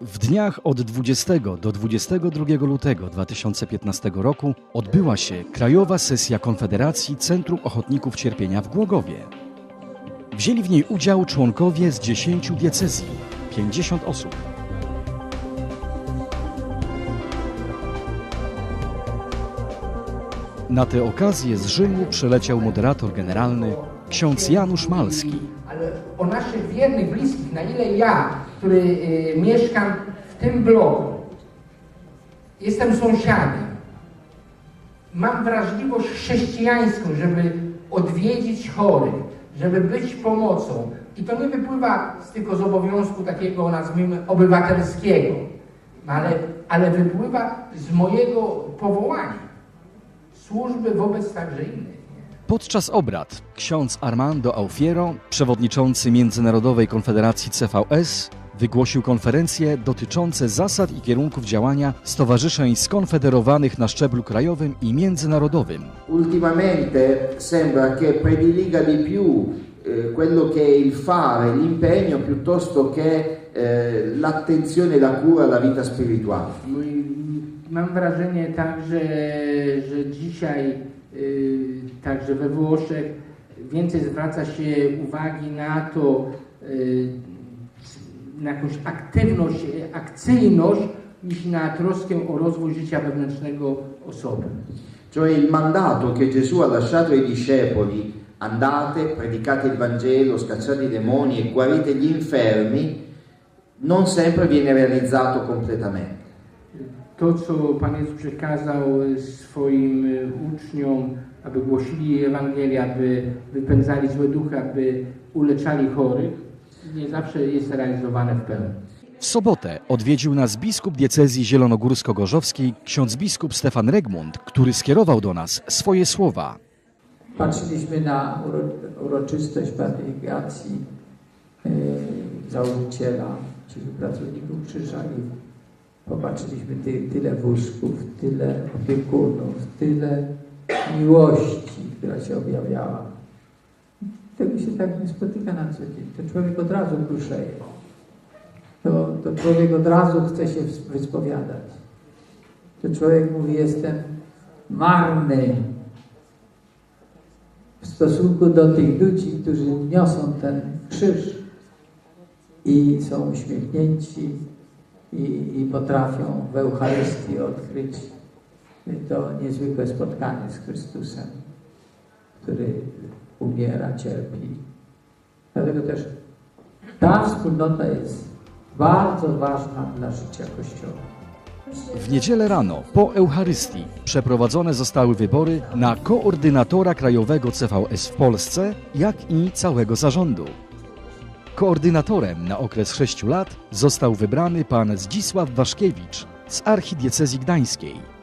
W dniach od 20 do 22 lutego 2015 roku odbyła się Krajowa Sesja Konfederacji Centrum Ochotników Cierpienia w Głogowie. Wzięli w niej udział członkowie z 10 diecezji, 50 osób. Na tę okazję z Rzymu przyleciał moderator generalny ksiądz Janusz Malski. ale o naszych wiernych, bliskich, na ile ja, który y, mieszkam w tym bloku, jestem sąsiadem, mam wrażliwość chrześcijańską, żeby odwiedzić chorych, żeby być pomocą. I to nie wypływa z tylko z obowiązku takiego, nazwijmy, obywatelskiego, ale, ale wypływa z mojego powołania, służby wobec także innych. Podczas obrad ksiądz Armando Alfiero, przewodniczący Międzynarodowej Konfederacji CVS, wygłosił konferencje dotyczące zasad i kierunków działania stowarzyszeń skonfederowanych na szczeblu krajowym i międzynarodowym. Ultimamente sembra che prediliga di più eh, quello che è il fare, l'impegno, piuttosto che eh, l'attenzione e la cura alla vita spirituale. Mój- Mam wrażenie także, że dzisiaj y, także we Włoszech więcej zwraca się uwagi na to, y, na jakąś aktywność, akcyjność niż na troskę o rozwój życia wewnętrznego osoby. Cioè il mandato che Gesù ha lasciato ai discepoli, andate, predicate il Vangelo, scacciate i demoni e guarite gli infermi, non sempre viene realizzato completamente. To, co Pan Jezus przekazał swoim y, uczniom, aby głosili Ewangelię, aby wypędzali złe duchy, aby uleczali chorych, nie zawsze jest realizowane w pełni. W sobotę odwiedził nas biskup diecezji zielonogórsko-gorzowskiej ksiądz biskup Stefan Regmund, który skierował do nas swoje słowa. Patrzyliśmy na uro, uroczystość beatyfikacji e, założyciela, czyli pracowników krzyża i popatrzyliśmy ty, tyle wózków, tyle opiekunów, tyle miłości, która się objawiała. Tego się tak nie spotyka na co dzień. To człowiek od razu kruszeje. To, to człowiek od razu chce się wyspowiadać. To człowiek mówi, jestem marny, w stosunku do tych ludzi, którzy niosą ten krzyż i są uśmiechnięci i, i potrafią w Eucharystii odkryć to niezwykłe spotkanie z Chrystusem, który umiera, cierpi. Dlatego też ta wspólnota jest bardzo ważna dla życia Kościoła. W niedzielę rano po Eucharystii przeprowadzone zostały wybory na koordynatora krajowego CVS w Polsce, jak i całego zarządu. Koordynatorem na okres 6 lat został wybrany pan Zdzisław Waszkiewicz z archidiecezji gdańskiej.